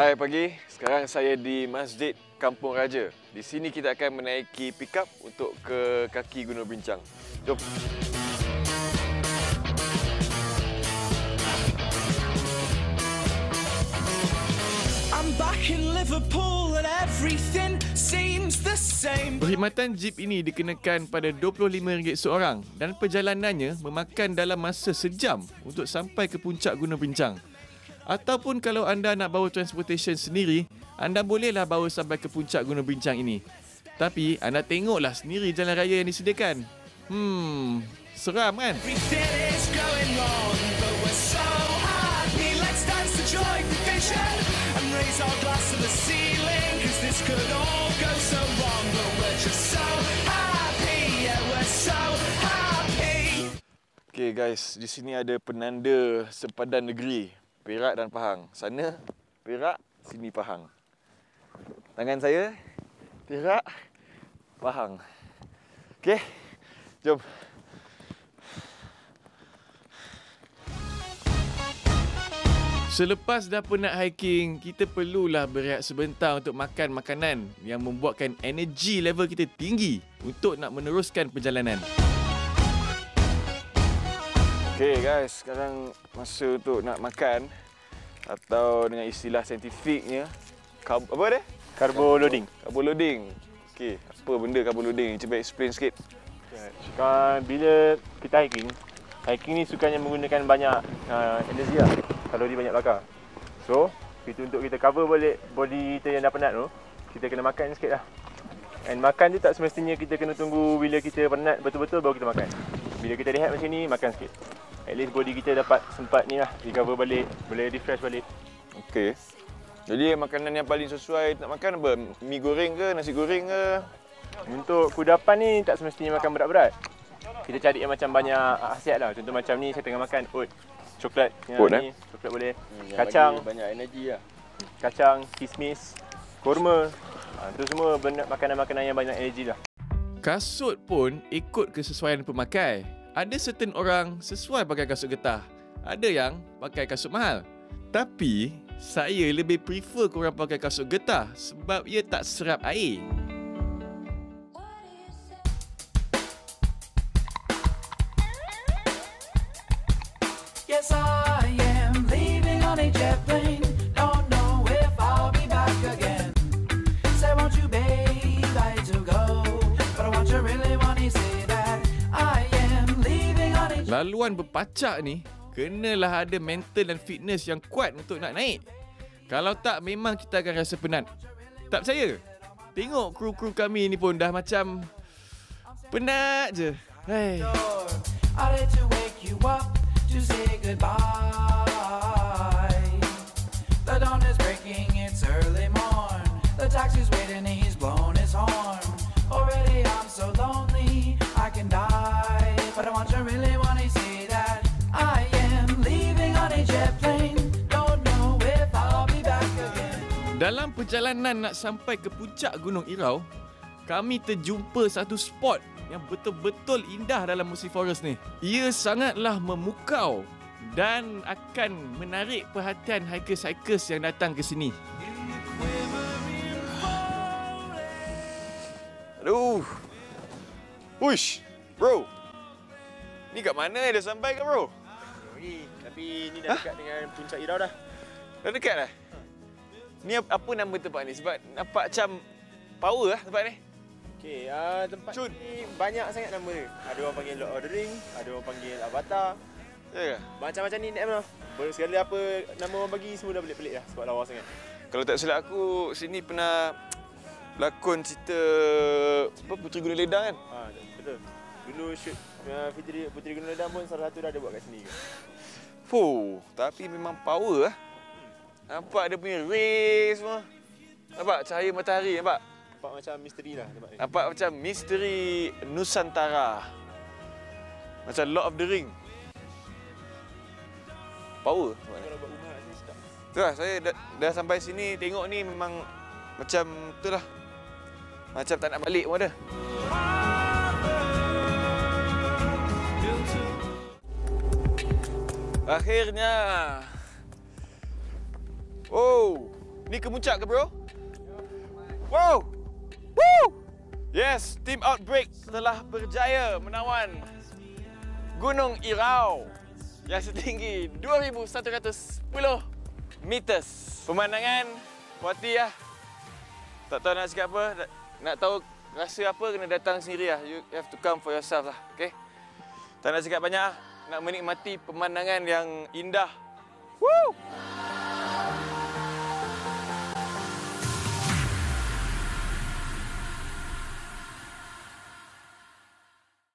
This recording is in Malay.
Hai pagi, sekarang saya di Masjid Kampung Raja. Di sini kita akan menaiki pickup untuk ke kaki Gunung Bincang. Jom. I'm back in Liverpool and everything seems the same. Perkhidmatan jeep ini dikenakan pada RM25 seorang dan perjalanannya memakan dalam masa sejam untuk sampai ke puncak Gunung Bincang. Ataupun kalau anda nak bawa transportation sendiri, anda bolehlah bawa sampai ke puncak Gunung Bincang ini. Tapi anda tengoklah sendiri jalan raya yang disediakan. Hmm, seram kan? Okay guys, di sini ada penanda sempadan negeri Perak dan Pahang. Sana Perak, sini Pahang. Tangan saya Perak, Pahang. Okay, jom. Selepas dah penat hiking, kita perlulah berehat sebentar untuk makan makanan yang membuatkan energi level kita tinggi untuk nak meneruskan perjalanan. Okay guys, sekarang masa untuk nak makan atau dengan istilah saintifiknya carb, apa dia? Carbo loading. Carbo loading. Okay, apa benda carbo loading? Cuba explain sikit. Kan bila kita hiking, hiking ni sukanya menggunakan banyak uh, energi lah. Kalori banyak bakar. So, itu untuk kita cover balik body kita yang dah penat tu, kita kena makan sikit lah. And makan tu tak semestinya kita kena tunggu bila kita penat betul-betul baru kita makan. Bila kita rehat macam ni, makan sikit. At least body kita dapat sempat ni lah, recover balik, boleh refresh balik. Okay. Jadi makanan yang paling sesuai nak makan apa? Mi goreng ke, nasi goreng ke? Untuk kudapan ni tak semestinya makan berat-berat. Kita cari yang macam banyak khasiat lah. Contoh macam ni saya tengah makan oat. Coklat. yang Oat, ni, Coklat boleh. Kacang. banyak energi lah. Kacang, kismis, kurma. Ha, itu semua benda makanan-makanan yang banyak energi lah. Kasut pun ikut kesesuaian pemakai. Ada certain orang sesuai pakai kasut getah. Ada yang pakai kasut mahal. Tapi, saya lebih prefer korang pakai kasut getah sebab ia tak serap air. Yes, I am leaving on a jet plane. Laluan berpacak ni, kenalah ada mental dan fitness yang kuat untuk nak naik. Kalau tak, memang kita akan rasa penat. Tak percaya? Tengok kru-kru kami ni pun dah macam penat je. Door. I to wake you up to say goodbye. Dalam perjalanan nak sampai ke puncak Gunung Irau, kami terjumpa satu spot yang betul-betul indah dalam Musi Forest ni. Ia sangatlah memukau dan akan menarik perhatian hikers-hikers yang datang ke sini. Aduh. Uish, bro. Ni kat mana dah sampai ke bro? Ni, tapi ni dah dekat dengan puncak Irau dah. Dah dekat dah? Ni ap- apa nama tempat ni? Sebab nampak macam power lah tempat ni. Okey, uh, tempat Cun. ni banyak sangat nama dia. Ada orang panggil Lord of the Ring, ada orang panggil Avatar. Ya ke? Macam-macam ni lah. Boleh segala apa nama orang bagi semua dah pelik-pelik lah sebab lawa sangat. Kalau tak silap aku, sini pernah lakon cerita apa Puteri Gunung Ledang kan? Ha, betul. Dulu shoot uh, Fitri Puteri Gunung Ledang pun salah satu dah ada buat kat sini ke. Fuh, tapi memang power lah. Nampak dia punya ray semua. Nampak cahaya matahari nampak? Nampak macam misteri lah tempat ni. Nampak macam misteri Nusantara. Macam Lord of the Ring. Power. Kalau buat rumah kat sini sedap. Tu lah, saya dah, dah sampai sini tengok ni memang macam tu lah. Macam tak nak balik pun ada. Akhirnya. Oh, ni ke puncak ke bro? Wow! Woo! Yes, Team Outbreak telah berjaya menawan Gunung Irau yang setinggi 2110 meters. Pemandangan puati lah. Tak tahu nak cakap apa, nak- tahu rasa apa kena datang sendiri lah. You have to come for yourself lah, okay? Tak nak cakap banyak lah. Nak menikmati pemandangan yang indah. Woo!